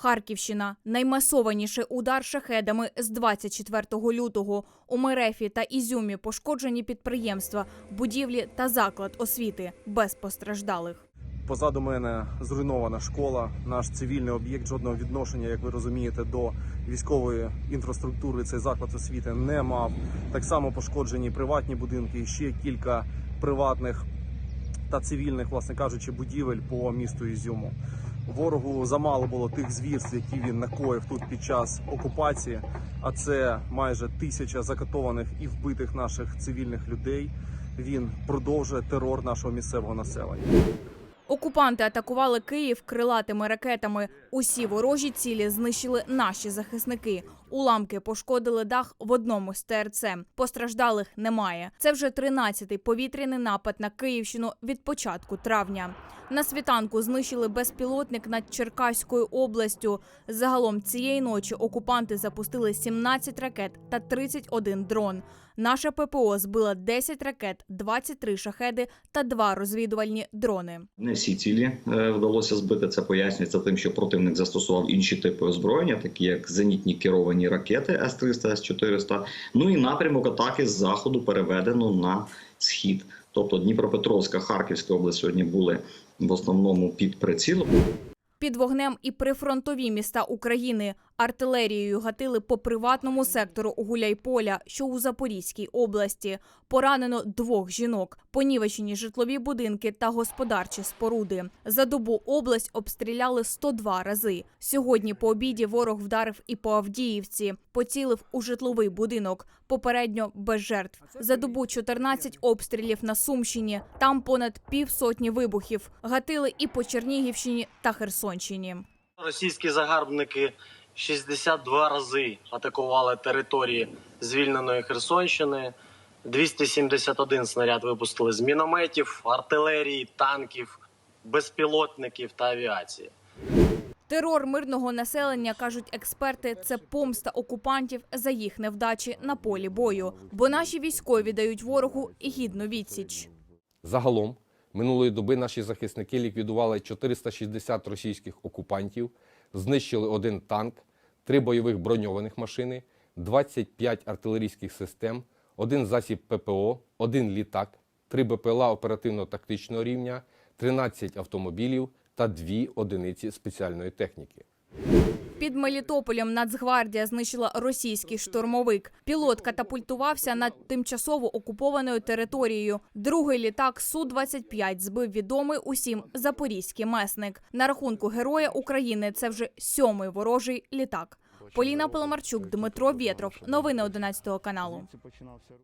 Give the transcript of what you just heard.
Харківщина наймасованіший удар шахедами з 24 лютого. У Мерефі та Ізюмі пошкоджені підприємства, будівлі та заклад освіти без постраждалих. Позаду мене зруйнована школа. Наш цивільний об'єкт жодного відношення, як ви розумієте, до військової інфраструктури цей заклад освіти не мав. Так само пошкоджені приватні будинки, ще кілька приватних та цивільних, власне кажучи, будівель по місту Ізюму. Ворогу замало було тих звірств, які він накоїв тут під час окупації. А це майже тисяча закатованих і вбитих наших цивільних людей. Він продовжує терор нашого місцевого населення. Окупанти атакували Київ крилатими ракетами. Усі ворожі цілі знищили наші захисники. Уламки пошкодили дах в одному з ТРЦ. Постраждалих немає. Це вже 13-й повітряний напад на Київщину від початку травня. На світанку знищили безпілотник над Черкаською областю. Загалом цієї ночі окупанти запустили 17 ракет та 31 дрон. Наша ППО збила 10 ракет, 23 шахеди та 2 розвідувальні дрони. Не всі цілі е, вдалося збити. Це пояснюється тим, що противник застосував інші типи озброєння, такі як зенітні керовані ракети С-300, С-400. Ну і напрямок атаки з заходу переведено на схід. Тобто Дніпропетровська, Харківська область сьогодні були в основному під прицілом. Під вогнем і прифронтові міста України артилерією гатили по приватному сектору Гуляйполя, що у Запорізькій області. Поранено двох жінок, понівечені житлові будинки та господарчі споруди. За добу область обстріляли 102 рази. Сьогодні по обіді ворог вдарив і по Авдіївці, поцілив у житловий будинок. Попередньо без жертв. За добу 14 обстрілів на Сумщині. Там понад півсотні вибухів. Гатили і по Чернігівщині та Херсонщині. Російські загарбники 62 рази атакували території звільненої Херсонщини. 271 снаряд випустили з мінометів, артилерії, танків, безпілотників та авіації. Терор мирного населення кажуть експерти. Це помста окупантів за їх невдачі на полі бою. Бо наші військові дають ворогу гідну відсіч. Загалом минулої доби наші захисники ліквідували 460 російських окупантів, знищили один танк, три бойових броньованих машини, 25 артилерійських систем, один засіб ППО, один літак, три БПЛА оперативно-тактичного рівня, 13 автомобілів та дві одиниці спеціальної техніки. Під Мелітополем Нацгвардія знищила російський штурмовик. Пілот катапультувався над тимчасово окупованою територією. Другий літак Су-25 збив відомий усім запорізький месник. На рахунку Героя України це вже сьомий ворожий літак. Поліна Поломарчук, Дмитро Вєтров. Новини 11 каналу.